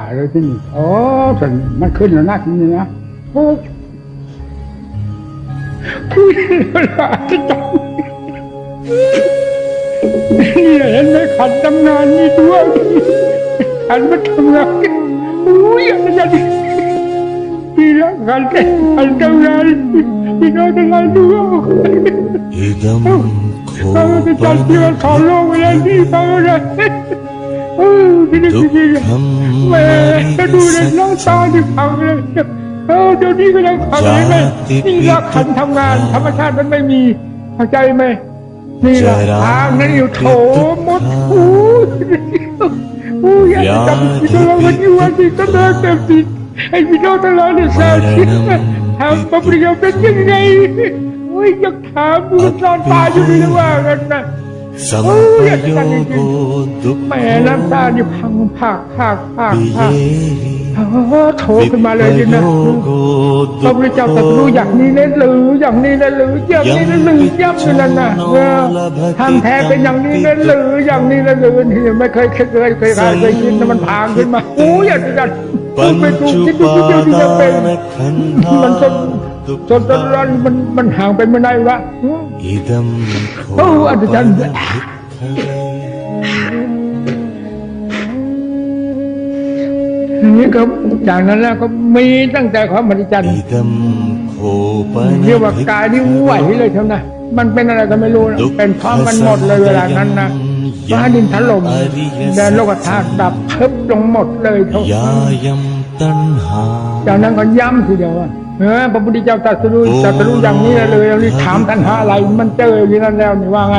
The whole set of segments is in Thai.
หาเลยที่นี่โอ้ฉันมันขึ้นแล้วนะทีนี้นะโอ้คุยเวลาจะจำนี่เห็นไหมขันทำงานนี่ด้วยขันมาทำงานอุ้ยอะไรอย่างนี้พี่รักขันแต่ขันทำงานพี่น้องทำงานด้วย इदं เขาจะจัดที่มันขอโลกเวลาที่เขาเลย เออพี่นึกดีๆ दुःखं แม่ก็ดูในน้องตาที่พังเลยเออเดี๋ยวนี้ก็ยังพังเลยไหมนี่รักขันทำงาน ธรรมชาติมันไม่มีเข้าใจไหมนี่แหละทางนั้นอยู่โถมดอู้อู้อยากจะจำพี่น้องวันนี้วันที่ก็เดินเต็มที่ให้พี่น้องทั้งหลายได้ทราบทำปริยาเป็นยังไงโอ้ยอยากถามดูนอนตายอยู่นี่ว่ากันนะ 上天让你短暂吃过的苦是我给你的 โถขึ้นมาเลยจินะพระพุทธเจ้าตรัสรู้อย่างนี้นั่หรืออย่างนี้นั่หรืออย่างนี้นั่หรือย่ำนั่นน่ะทำแท้เป็นอย่างนี้นั่หรืออย่างนี้นั่หรือที่ไม่เคยเคยเคยเคยเคยยิดมันพังขึ้นมาโอ้ยอย่างนี้ปัญจุปาทาจขันธนมันจนจนจนมันมันห่างไปเมื่อไหร่วะอิดัมโคอันนั้น นี่ก็จางนั้นแล้วก็มีตั้งแต่ความมหัศจรรย์เรียกว่ากายที่ไหวเลยเท่านั้นมันเป็นอะไรก็ไม่รู้นะเป็นพร้อมมันหมดเลยเวลานั้นนะฟ้าดินถล่มแดนโลกธาตุดับเพิบลงหมดเลยทั้กจากนั้นก็ย้ำทีเดียวว่าเออพระพุทธเจ้าตรัสรู้ตรัสรู้อย่างนี้เลยเราถามท่านหาอะไรมันเจออยู่นั่นแล้วนี่ว่าไง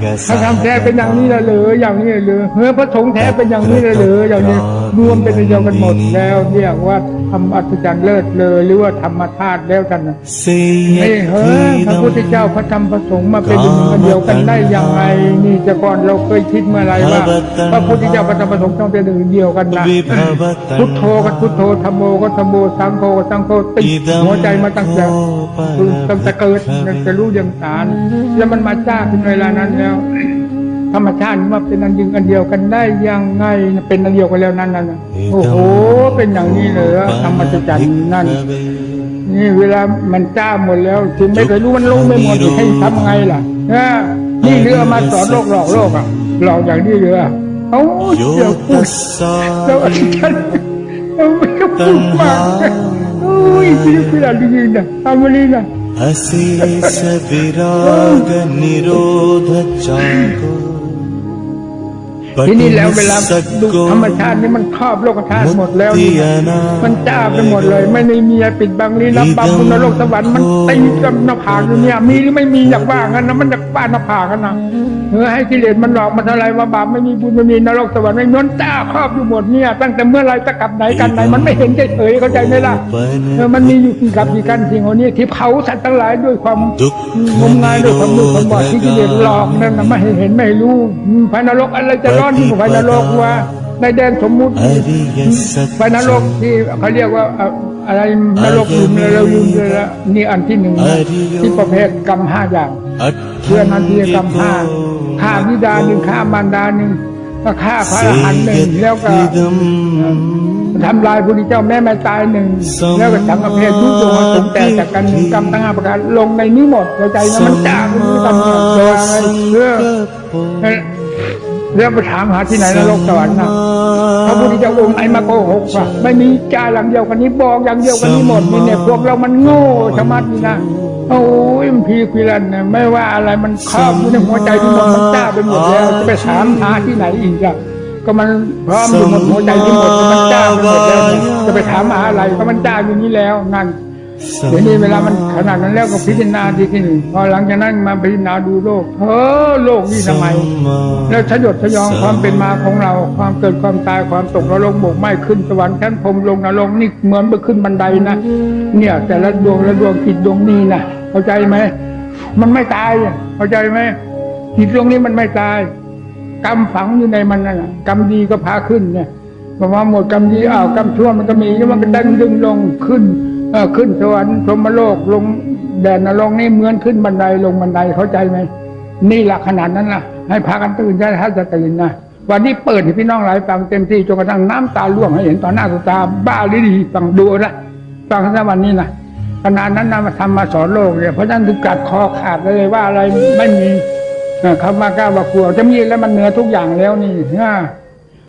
เออถ้าทำแท้เป็นอย่างนี้เลยหรืออย่างนี้เลยหรือเฮ้ยพระสงฆ์แท้เป็นอย่างนี้เลยหรืออย่างนี้รวมเป็นเดียวกันหมดแล้วเรียกว่าทำอัศจรรย์เลิศเลยหรือว่าธรรมธาตุแล้วกันนะนี่เฮ้ยพระพุทธเจ้าพระธรรมพระสงฆ์มาเป็นหนึ่งเดียวกันได้ยังไงนี่แต่ก่อนเราเคยคิดเมื่อไหรว่าพระพุทธเจ้าพระธรรมพระสงฆ์ต้องเป็นหนึ่งเดียวกันนะพุทโธก็พุทโธธรรมโมก็ธรรมโมสังโฆก็สังโฆติดหัวใจมาตั้งแต่ตั้งแต่เกิดจะรู้อย่างสารแล้วมันมาจ้าเป็นเวลานั้นแล้วธรรมชาติมาเป็นอันยิงอันเดียวกันได้ยังไงเป็นอันเดียวกันแล้วนั่นน่ะนะโอ้โหเป็นอย่างนี้เลยอะธรรมจักรนั่นนี่เวลามันจ้าหมดแล้วถึงไม่เคยรู้มันลงไม่หมดให้ทำไงล่ะเออนี่เรือมาสอนโลกหลอกโลกอะหลอกอย่างนี้เรือเอ้าเดี๋ยวพูดแล้วอาจารย์เราไม่ต้องพูดมากนะโอ้ยพี่พี่อะไรดีนะทำอะไรนะ शेष विरागनिरोधचाङ्गो ทีนี้แล้วเวลาดูธรรมชาตินี่มันครอบโลกธาตุหมดแล้วนี่นะมันจ้าไปหมดเลย ไม่ได้มีอะไรปิดบังลี้ลับบางบุญนรกสวรรค์มันตีกับหน้าผากอยู่เนี่ยมีหรือไม่มีอยากว่ากันนะมันอยากป้าหน้าผากกันนะเออให้กิเลสมันหลอกมันอะไรว่าบาปไม่มีบุญไม่มีนรกสวรรค์ไม่นนจ้าครอบอยู่หมดเนี่ย ตั้งแต่เมื่อไรตะกับไหนกันไหน มันไม่เห็นเฉยๆเข้าใจไหมล่ะเออมันมีอยู่กี่กับกี่กันสิ่งเหล่านี้ที่เผาสัตว์ทั้งหลายด้วยความงมงายด้วยความมืดความบอดที่กิเลสหลอกนั่นนะไม่ให้เห็นไม่ให้รู้อืมไฟนรกอะไรจะร้อนยิ่งกว่าไฟนรกว่าในแดนสมมุติไฟนรกที่เขาเรียกว่าเอ่ออะไรนรกลืมเราลืมเลยละนี่อันที่หนึ่งนะที่ประเภทกรรมห้าอย่างเพื่อนนันทีกรรมห้าฆ่าบิดาหนึ่งฆ่ามารดาหนึ่งก็ฆ่าพระอรหันต์หนึ่งแล้วก็ทำลายพระพุทธเจ้าแม่ไม่ตายหนึ่งแล้วก็สังฆเพศทุกตัวสงแต่จากกันหนึ่งกรรมทั้งห้าประการลงในนี้หมดเข้าใจนะมันจ้ามันมีกรรมเนี่ยเจอไงเพื่อ เรื่องไปถามหาที่ไหนนรกสวรรค์นะพระพุทธเจ้าองค์ไหนมาโกหกว่ะไม่มีจ่าอย่างเดียวกันนี้บอกอย่างเดียวกันนี้หมดนี่เนี่ยพวกเรามันโง่ชะมัดนี่นะโอ้ยมันพีคุยลันเนี่ยไม่ว่าอะไรมันครอบอยู่ในหัวใจที่หมดมันจ้าไปหมดแล้วจะไปถามหาที่ไหนอีกอะก็มันพร้อมอยู่หมดหัวใจที่หมดมันจ้าไปหมดแล้วเนี่ยจะไปถามหาอะไรก็มันจ้าอยู่นี้แล้วนั่น เดี๋ยวนี้เวลามันขนาดนั้นแล้วก็พิจารณาดีที่หนึ่งพอหลังจากนั้นมาพิจารณาดูโลกเออโลกนี่ทำไม แล้วชยดชยองความเป็นมาของเรา ความเกิดความตายความตกนรกบกไหม้ขึ้นสวรรค์ชั้นพรหมลงนรกนี่เหมือนไปขึ้นบันไดนะเนี่ย แต่ละดวงละดวงจิตดวงนี้นะเข้าใจไหมมันไม่ตายอะเข้าใจไหมจิตดวงนี้มันไม่ตาย กรรมฝังอยู่ในมันนั่นน่ะกรรมดีก็พาขึ้นเนี่ยพอมาหมดกรรมดีอ้าวกรรมชั่วมันก็มีแล้วมันก็ดันดึงลงขึ้นเออ ขึ้นสวรรค์พรหมโลกลงแดนนรกนี่เหมือนขึ้นบันไดลงบันไดเข้าใจไหมนี่หละขนาดนั้นล่ะให้พากันตื่นใจถ้าจะตื่นนะวันนี้เปิดให้พี่น้องหลายฟังเต็มที่จนกระทั่งน้ำตาล่วงให้เห็นต่อหน้าต่อตาบ้าหรือดีฟังดูนะฟังซะวันนี้นะขนาดนั้นนะมาทำมาสอนโลกเนี่ยเพราะฉะนั้นถึงกัดคอขาดเลยว่าอะไรไม่มีเออคำว่ากล้าว่ากลัวจะมีแล้วมันเหนือทุกอย่างแล้วนี่นะ